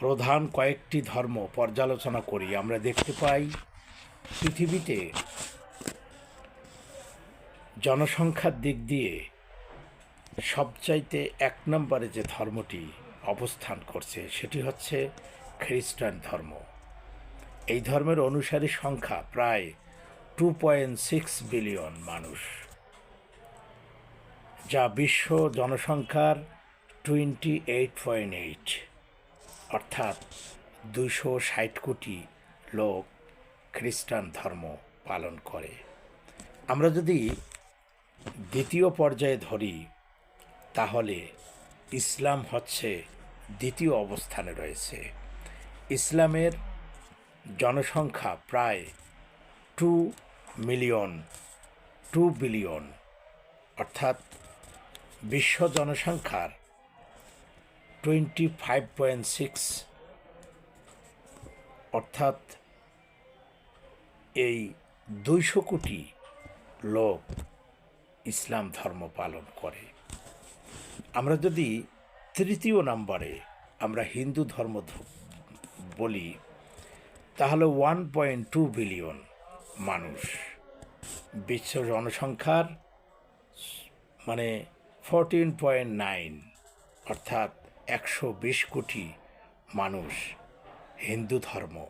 প্রধান কয়েকটি ধর্ম পর্যালোচনা করি। আমরা দেখতে পাই পৃথিবীতে জনসংখ্যার দিক দিয়ে সবচাইতে এক নম্বরে যে ধর্মটি অবস্থান করছে, সেটি হচ্ছে খ্রিস্টান ধর্ম। এই ধর্মের অনুসারী সংখ্যা প্রায় টু পয়েন্ট সিক্স বিলিয়ন মানুষ, যা বিশ্ব জনসংখ্যার টোয়েন্টি এইট পয়েন্ট এইট অর্থাৎ দুইশো ষাট কোটি লোক খ্রিস্টান ধর্ম পালন করে। আমরা যদি দ্বিতীয় পর্যায়ে ধরি, তাহলে ইসলাম হচ্ছে দ্বিতীয় অবস্থানে রয়েছে। ইসলামের জনসংখ্যা প্রায় টু মিলিয়ন, টু বিলিয়ন, অর্থাৎ বিশ্ব জনসংখ্যার টোয়েন্টি ফাইভ পয়েন্ট সিক্স অর্থাৎ এই দুইশো কোটি লোক ইসলাম ধর্ম পালন করে। আমরা যদি তৃতীয় নম্বরে আমরা হিন্দু ধর্ম বলি, তাহলে ওয়ান পয়েন্ট টু বিলিয়ন মানুষ বিশ্ব জনসংখ্যার মানে ফোরটিন পয়েন্ট নাইন অর্থাৎ একশো বিশ কোটি মানুষ হিন্দু ধর্ম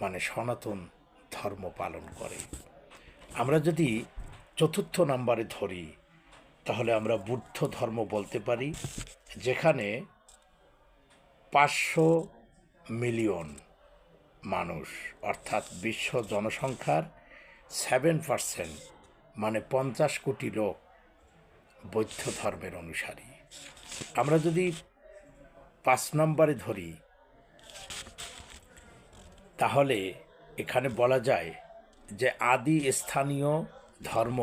মানে সনাতন ধর্ম পালন করে। আমরা যদি চতুর্থ নম্বরে ধরি, তাহলে আমরা বুদ্ধ ধর্ম বলতে পারি, যেখানে পাঁচশো মিলিয়ন মানুষ, অর্থাৎ বিশ্ব জনসংখ্যার সেভেন পার্সেন্ট মানে পঞ্চাশ কোটি লোক বৌদ্ধ ধর্মের অনুসারী। আমরা যদি পাঁচ নম্বরে ধরি। তাহলে এখানে বলা যায় যে আদি স্থানীয় ধর্ম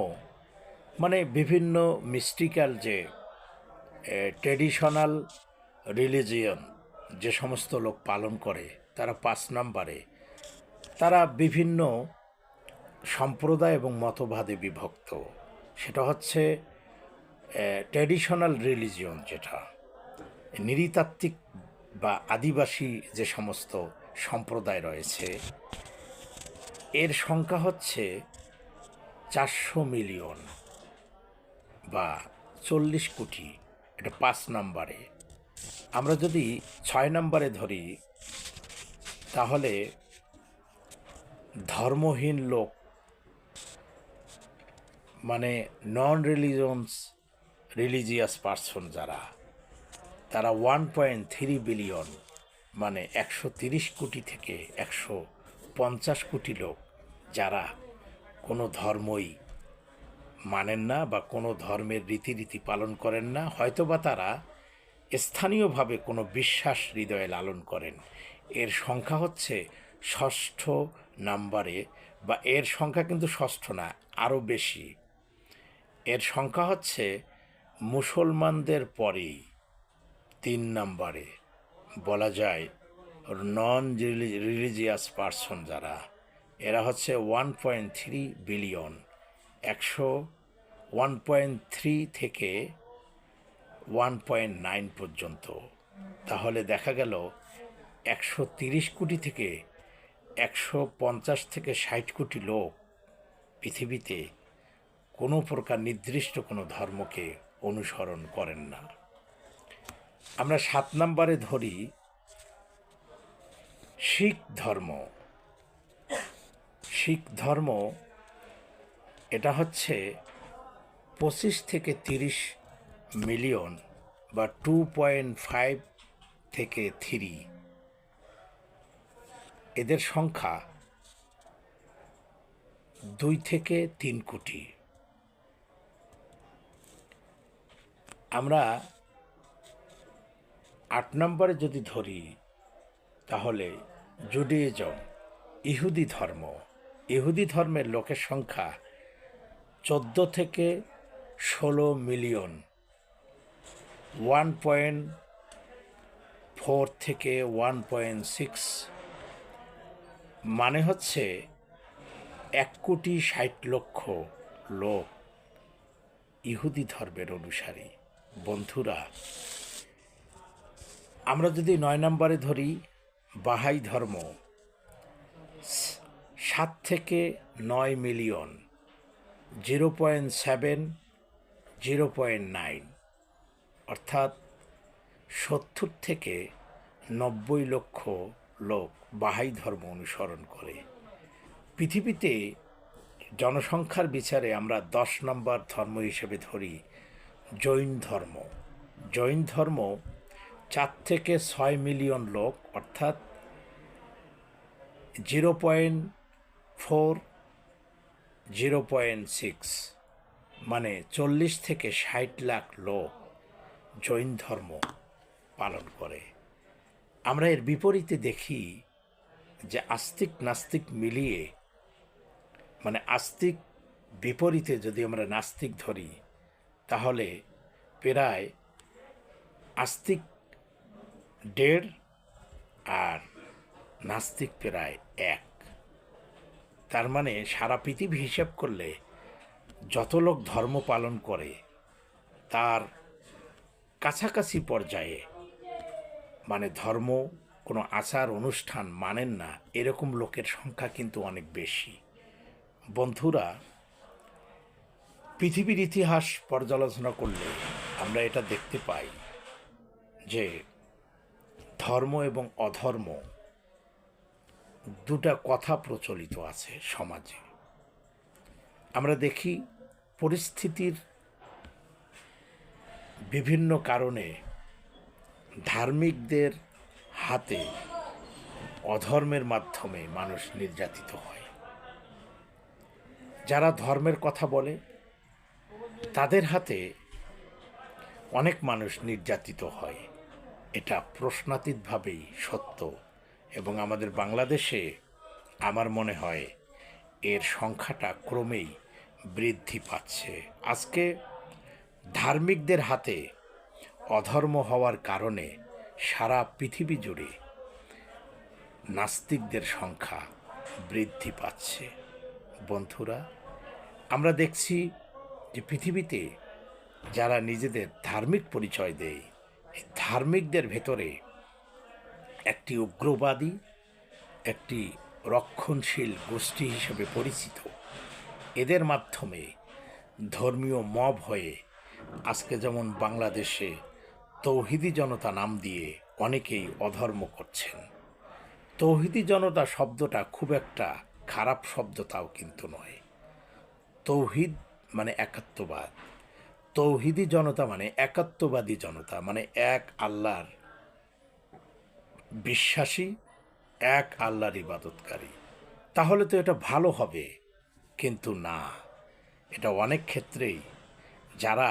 মানে বিভিন্ন মিস্টিক্যাল যে ট্রেডিশনাল রিলিজিয়ন যে সমস্ত লোক পালন করে, তারা পাঁচ নম্বরে। তারা বিভিন্ন সম্প্রদায় এবং মতবাদে বিভক্ত। সেটা হচ্ছে ট্র্যাডিশনাল রিলিজিয়ন যেটা। নৃতাত্ত্বিক বা আদিবাসী যে সমস্ত সম্প্রদায় রয়েছে, এর সংখ্যা হচ্ছে চারশো মিলিয়ন বা চল্লিশ কোটি। এটা পাঁচ নম্বরে। আমরা যদি ছয় নম্বরে ধরি, তাহলে ধর্মহীন লোক মানে নন রিলিজনস রিলিজিয়াস পার্সন যারা তারা ওয়ান পয়েন্ট থ্রি বিলিয়ন মানে একশো তিরিশ কোটি থেকে একশো পঞ্চাশ কোটি লোক, যারা কোনো ধর্মই মানেন না বা কোনো ধর্মের রীতিরীতি পালন করেন না, হয়তোবা তারা স্থানীয়ভাবে কোনো বিশ্বাস হৃদয়ে লালন করেন। এর সংখ্যা হচ্ছে ষষ্ঠ নাম্বারে, বা এর সংখ্যা কিন্তু ষষ্ঠ না, আরও বেশি। এর সংখ্যা হচ্ছে মুসলমানদের পরেই। তিন নম্বরে। বলা যায় নন রিলিজিয়াস পার্সন যারা, এরা হচ্ছে ওয়ান পয়েন্ট থ্রি বিলিয়ন একশো ওয়ান পয়েন্ট থ্রি থেকে ওয়ান পয়েন্ট নাইন পর্যন্ত। তাহলে দেখা গেল একশো তিরিশ কোটি থেকে একশো পঞ্চাশ থেকে ষাট কোটি লোক পৃথিবীতে কোনো প্রকার নির্দিষ্ট কোনো ধর্মকে অনুসরণ করেন না। আমরা সাত নম্বরে ধরি শিখ ধর্ম। শিখ ধর্ম এটা হচ্ছে পঁচিশ থেকে তিরিশ মিলিয়ন বা টু পয়েন্ট ফাইভ থেকে থ্রি। এদের সংখ্যা দুই থেকে তিন কোটি। আমরা আট নম্বরে যদি ধরি, তাহলে জুডিজম, ইহুদি ধর্ম। ইহুদি ধর্মের লোকের সংখ্যা চোদ্দ থেকে ষোলো মিলিয়ন। ওয়ান পয়েন্ট ফোর থেকে ওয়ান পয়েন্ট সিক্স। মানে হচ্ছে এক কোটি ষাট লক্ষ লোক ইহুদি ধর্মের অনুসারী। বন্ধুরা আমরা যদি নয় নম্বরে ধরি বাহাই ধর্ম, সাত থেকে নয় million, zero point seven, zero point nine, অর্থাৎ সত্তর থেকে নব্বই লক্ষ লোক বাহাই ধর্ম অনুসরণ করে। পৃথিবীতে জনসংখ্যার বিচারে আমরা দশ নম্বর ধর্ম হিসেবে ধরি জৈন ধর্ম। জৈন ধর্ম চার থেকে ছয় মিলিয়ন লোক, অর্থাৎ zero point four, zero point six মানে চল্লিশ থেকে ষাট লাখ লোক জৈন ধর্ম পালন করে। আমরা এর বিপরীতে দেখি যে আস্তিক নাস্তিক মিলিয়ে মানে আস্তিক বিপরীতে যদি আমরা নাস্তিক ধরি, তাহলে প্রায় আস্তিক দেড় আর নাস্তিক প্রায় এক। তার মানে সারা পৃথিবী হিসাব করলে যত লোক ধর্ম পালন করে, তার কাছাকাছি পর্যায়ে মানে ধর্ম, কোনো আচার, অনুষ্ঠান মানেন না, এরকম লোকের সংখ্যা কিন্তু অনেক বেশি। বন্ধুরা, পৃথিবীর ইতিহাস পর্যালোচনা করলে আমরা এটা দেখতে পাই যে ধর্ম এবং অধর্ম দুটা কথা প্রচলিত আছে সমাজে। আমরা দেখি পরিস্থিতির বিভিন্ন কারণে ধার্মিকদের হাতে অধর্মের মাধ্যমে মানুষ নির্যাতিত হয়। যারা ধর্মের কথা বলে, তাদের হাতে অনেক মানুষ নির্যাতিত হয়। এটা প্রশ্নাতীতভাবেই সত্য এবং আমাদের বাংলাদেশে আমার মনে হয় এর সংখ্যাটা ক্রমেই বৃদ্ধি পাচ্ছে। আজকে ধার্মিকদের হাতে অধর্ম হওয়ার কারণে সারা পৃথিবী জুড়ে নাস্তিকদের সংখ্যা বৃদ্ধি পাচ্ছে। বন্ধুরা, আমরা দেখছি যে পৃথিবীতে যারা নিজেদের ধার্মিক পরিচয় দেয় ধার্মিকদের ভেতরে একটি উগ্রবাদী, একটি রক্ষণশীল গোষ্ঠী হিসেবে পরিচিত। এদের মাধ্যমে ধর্মীয় মব হয়ে আজকে যেমন বাংলাদেশে তৌহিদি জনতা নাম দিয়ে অনেকেই অধর্ম করছেন। তৌহিদি জনতা শব্দটা খুব একটা খারাপ শব্দ তাও কিন্তু নয়। তৌহিদ মানে একাত্মবাদ। তৌহিদি জনতা মানে একাত্মবাদী জনতা মানে এক আল্লাহর বিশ্বাসী, এক আল্লাহর ইবাদতকারী। তাহলে তো এটা ভালো হবে, কিন্তু না। এটা অনেক ক্ষেত্রেই যারা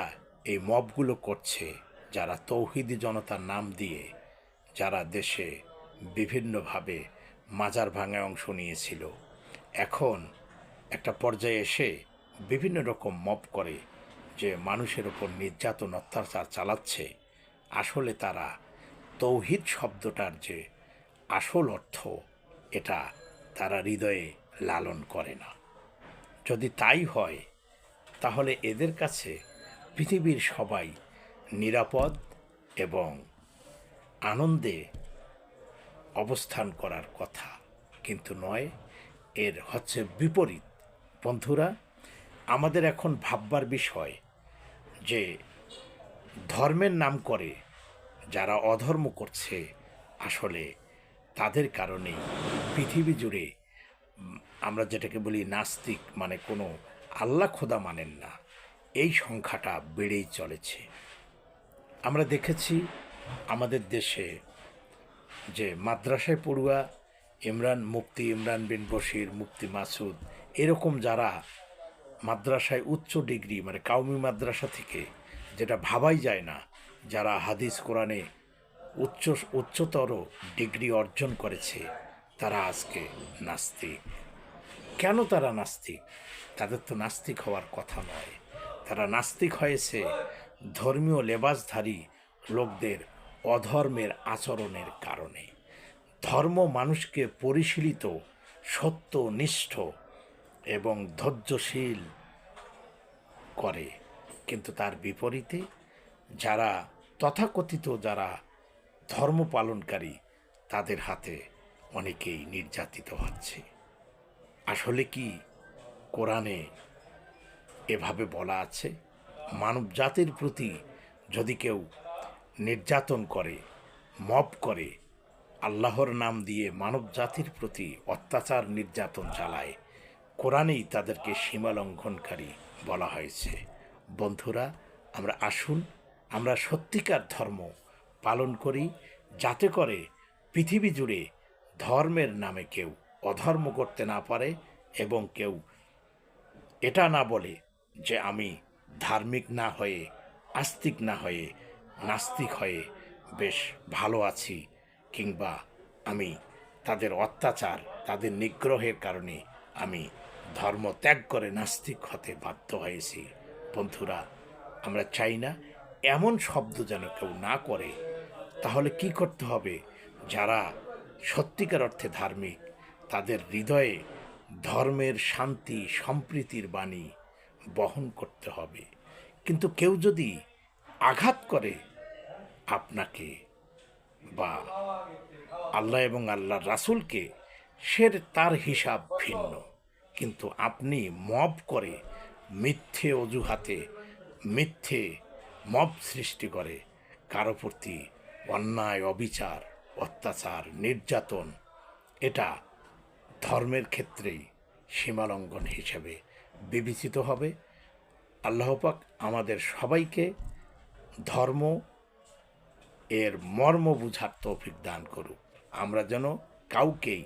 এই মবগুলো করছে, যারা তৌহিদি জনতার নাম দিয়ে যারা দেশে বিভিন্নভাবে মাজার ভাঙায় অংশ নিয়েছিল, এখন একটা পর্যায়ে এসে বিভিন্ন রকম মব করে যে মানুষের ওপর নির্যাতন অত্যাচার চালাচ্ছে, আসলে তারা তৌহিদ শব্দটার যে আসল অর্থ, এটা তারা হৃদয়ে লালন করে না। যদি তাই হয়, তাহলে এদের কাছে পৃথিবীর সবাই নিরাপদ এবং আনন্দে অবস্থান করার কথা। কিন্তু নয়, এর হচ্ছে বিপরীত। বন্ধুরা, আমাদের এখন ভাববার বিষয় যে ধর্মের নাম করে যারা অধর্ম করছে আসলে তাদের কারণেই পৃথিবী জুড়ে আমরা যেটাকে বলি নাস্তিক মানে কোনো আল্লাহ খোদা মানেন না, এই সংখ্যাটা বেড়েই চলেছে। আমরা দেখেছি আমাদের দেশে যে মাদ্রাসায় পড়ুয়া ইমরান, মুফতি ইমরান বিন বশির, মুফতি মাসুদ, এরকম যারা মাদ্রাসায় উচ্চ ডিগ্রি মানে কাউমি মাদ্রাসা থেকে, যেটা ভাবাই যায় না যারা হাদিস কোরআনে উচ্চ, উচ্চতর ডিগ্রি অর্জন করেছে, তারা আজকে নাস্তিক। কেন তারা নাস্তিক? তাদের তো নাস্তিক হওয়ার কথা নয়। তারা নাস্তিক হয়েছে ধর্মীয় লেবাসধারী লোকদের অধর্মের আচরণের কারণে। ধর্ম মানুষকে পরিশীলিত সত্য নিষ্ঠ এবং ধৈর্যশীল করে। কিন্তু তার বিপরীতে যারা তথাকথিত যারা ধর্ম পালনকারী, তাদের হাতে অনেকেই নির্যাতিত হচ্ছে। আসলে কি কোরআনে এভাবে বলা আছে? মানব জাতির প্রতি যদি কেউ নির্যাতন করে, মব করে, আল্লাহর নাম দিয়ে মানব জাতির প্রতি অত্যাচার নির্যাতন চালায় কোরআনেই তাদেরকে সীমালঙ্ঘনকারী বলা হয়েছে। বন্ধুরা, আমরা আসুন, আমরা সত্যিকার ধর্ম পালন করি, যাতে করে পৃথিবী জুড়ে ধর্মের নামে কেউ অধর্ম করতে না পারে এবং কেউ এটা না বলে যে আমি ধার্মিক না হয়ে, আস্তিক না হয়ে, নাস্তিক হয়ে বেশ ভালো আছি কিংবা আমি তাদের অত্যাচার, তাদের নিগ্রহের কারণে আমি ধর্ম ত্যাগ করে নাস্তিক হতে বাধ্য হয়েছি। বন্ধুরা, আমরা চাই না এমন শব্দ যেন কেউ না করে। তাহলে কি করতে হবে? যারা সত্যিকার অর্থে ধার্মিক, তাদের হৃদয়ে ধর্মের শান্তি, সম্প্রীতির বাণী বহন করতে হবে। কিন্তু কেউ যদি আঘাত করে আপনাকে বা আল্লাহ এবং আল্লাহর রাসুলকে, সে তার হিসাব ভিন্ন। কিন্তু আপনি মব করে মিথ্যে অজুহাতে, মিথ্যে মব সৃষ্টি করে। কারও প্রতি অন্যায়, অবিচার, অত্যাচার, নির্যাতন, এটা ধর্মের ক্ষেত্রেই সীমালঙ্ঘন হিসেবে বিবেচিত হবে। আল্লাহপাক আমাদের সবাইকে ধর্ম এর মর্ম বুঝার তৌফিক দান করুক। আমরা যেন কাউকেই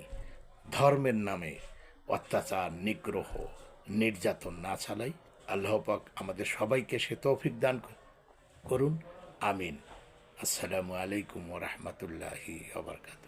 ধর্মের নামে অত্যাচার, নিগ্রহ, নির্যাতন না চালাই আল্লাহপাক আমাদের সবাইকে সে তৌফিক দান করুন। আমিন। আসসালামু আলাইকুম রহমতুল্লাহি আবরকাত